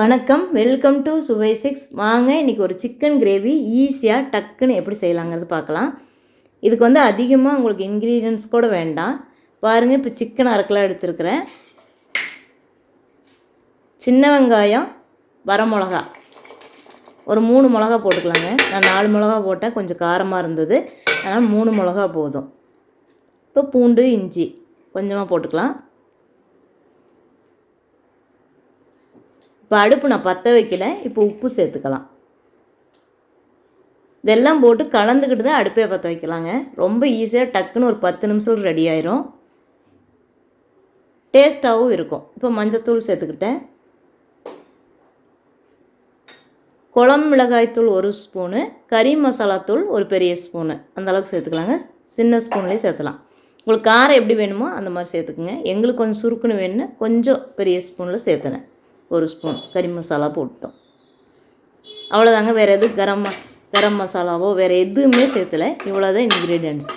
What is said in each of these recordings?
வணக்கம் welcome to சுவை six வாங்க இன்றைக்கி ஒரு சிக்கன் கிரேவி ஈஸியாக டக்குன்னு எப்படி செய்யலாங்கிறது பார்க்கலாம். இதுக்கு வந்து அதிகமாக உங்களுக்கு இன்க்ரீடியன்ஸ் கூட வேண்டாம். பாருங்கள் இப்போ சிக்கன் அரைக்கலாம் எடுத்துருக்குறேன். சின்ன வெங்காயம் வரமிளகா ஒரு மூணு மிளகா போட்டுக்கலாங்க. நான் நாலு மிளகா போட்டேன் கொஞ்சம் காரமாக இருந்தது. அதனால் மூணு மிளகா போதும். இப்போ பூண்டு இஞ்சி கொஞ்சமாக போட்டுக்கலாம். இப்போ அடுப்பு நான் பற்ற வைக்கல இப்போ உப்பு சேர்த்துக்கலாம். இதெல்லாம் போட்டு கலந்துக்கிட்டு தான் அடுப்பே பற்ற வைக்கலாங்க. ரொம்ப ஈஸியாக டக்குன்னு ஒரு பத்து நிமிஷம் ரெடி ஆயிரும். டேஸ்ட்டாகவும் இருக்கும். இப்போ மஞ்சத்தூள் சேர்த்துக்கிட்டேன். குளம் மிளகாய்த்தூள் ஒரு ஸ்பூனு கறி மசாலாத்தூள் ஒரு பெரிய ஸ்பூனு. அந்தளவுக்கு சேர்த்துக்கலாங்க. சின்ன ஸ்பூன்லேயே சேர்த்துலாம். உங்களுக்கு காரம் எப்படி வேணுமோ அந்த மாதிரி சேர்த்துக்குங்க. எங்களுக்கு கொஞ்சம் சுருக்குன்னு வேணும்னு கொஞ்சம் பெரிய ஸ்பூனில் சேர்த்துனேன் ஒரு ஸ்பூன் கறி மசாலா போட்டோம் அவ்வளோதாங்க வேறு எதுவும் கரம் கரம் மசாலாவோ வேறு எதுவுமே சேர்த்தலை இவ்வளோதான் இன்க்ரீடியன்ஸ் இன்க்ரீடியன்ட்ஸ்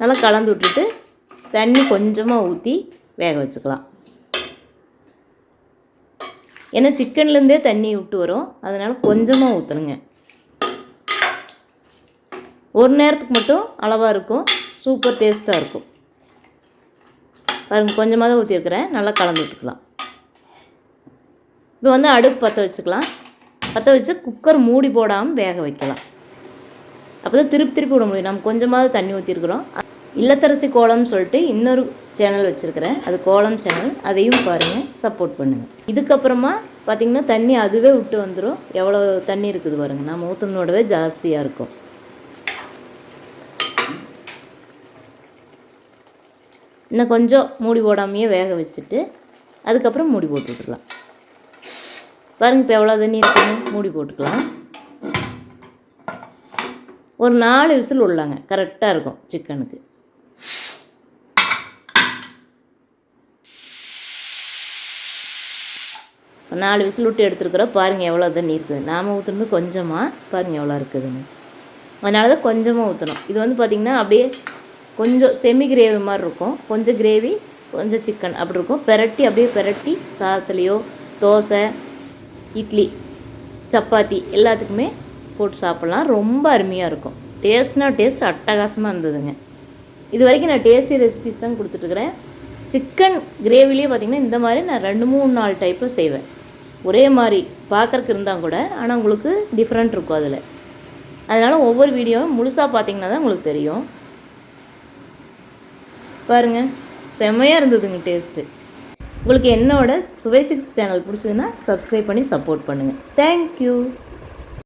நல்லா கலந்து விட்டுட்டு தண்ணி கொஞ்சமாக ஊற்றி வேக வச்சுக்கலாம். ஏன்னா சிக்கன்லேருந்தே தண்ணி விட்டு வரும். அதனால் கொஞ்சமாக ஊற்றணுங்க ஒரு நேரத்துக்கு மட்டும் அளவாக இருக்கும். சூப்பர் டேஸ்ட்டாக இருக்கும். பாருங்கள் கொஞ்சமாக தான் ஊற்றிருக்கிறேன் நல்லா கலந்து விட்டுக்கலாம். இப்போ வந்து அடுப்பு பற்ற வச்சுக்கலாம். பற்ற வச்சு குக்கர் மூடி போடாமல் வேக வைக்கலாம். அப்போ தான் திருப்பி திருப்பி விட முடியும். நம்ம கொஞ்சமாவது தண்ணி ஊற்றிருக்குறோம் இல்லத்தரசி கோலம்னு சொல்லிட்டு இன்னொரு சேனல் வச்சுருக்கிறேன். அது கோலம் சேனல் அதையும் பாருங்கள் சப்போர்ட் பண்ணுங்கள் இதுக்கப்புறமா பார்த்திங்கன்னா தண்ணி அதுவே விட்டு வந்துடும் எவ்வளோ தண்ணி இருக்குது பாருங்கள் நம்ம ஊற்றுனோடவே ஜாஸ்தியாக இருக்கும். இன்னும் கொஞ்சம் மூடி போடாமையே வேக வச்சுட்டு அதுக்கப்புறம் மூடி போட்டு விட்டுக்கலாம் பாருங்க இப்போ எவ்வளோ தண்ணி இருக்குன்னு மூடி போட்டுக்கலாம். ஒரு நாலு விசில் உள்ளாங்க கரெக்டாக இருக்கும் சிக்கனுக்கு நாலு விசில் விட்டு எடுத்துருக்குறோம் பாருங்கள் எவ்வளோ தண்ணி இருக்குது. நாம் ஊற்றுறது கொஞ்சமாக பாருங்கள் எவ்வளோ இருக்குதுன்னு. அதனால தான் கொஞ்சமாக ஊற்றணும் இது வந்து பார்த்திங்கன்னா அப்படியே கொஞ்சம் செமி கிரேவி மாதிரி இருக்கும். கொஞ்சம் கிரேவி கொஞ்சம் சிக்கன் அப்படி இருக்கும். பெரட்டி அப்படியே பெரட்டி சாதத்துலேயோ தோசை இட்லி சப்பாத்தி எல்லாத்துக்குமே போட்டு சாப்பிட்லாம். ரொம்ப அருமையாக இருக்கும். டேஸ்ட்னா டேஸ்ட் அட்டகாசமாக இருந்ததுங்க. இது வரைக்கும் நான் டேஸ்டி ரெசிபிஸ் தான் கொடுத்துட்ருக்குறேன் சிக்கன் கிரேவிலேயே பார்த்திங்கன்னா இந்த மாதிரி நான் ரெண்டு மூணு நாலு டைப்பில் செய்வேன். ஒரே மாதிரி பார்க்குறக்கு இருந்தால் கூட ஆனால் உங்களுக்கு டிஃப்ரெண்ட் இருக்கும் அதில். அதனால் ஒவ்வொரு வீடியோவும் முழுசாக பார்த்தீங்கன்னா தான் உங்களுக்கு தெரியும். பாருங்கள் செம்மையாக இருந்ததுங்க டேஸ்ட்டு உங்களுக்கு என்னோட சுவை சிக்ஸ் சேனல் பிடிச்சதுன்னா சப்ஸ்கிரைப் பண்ணி சப்போர்ட் பண்ணுங்கள் தேங்க்யூ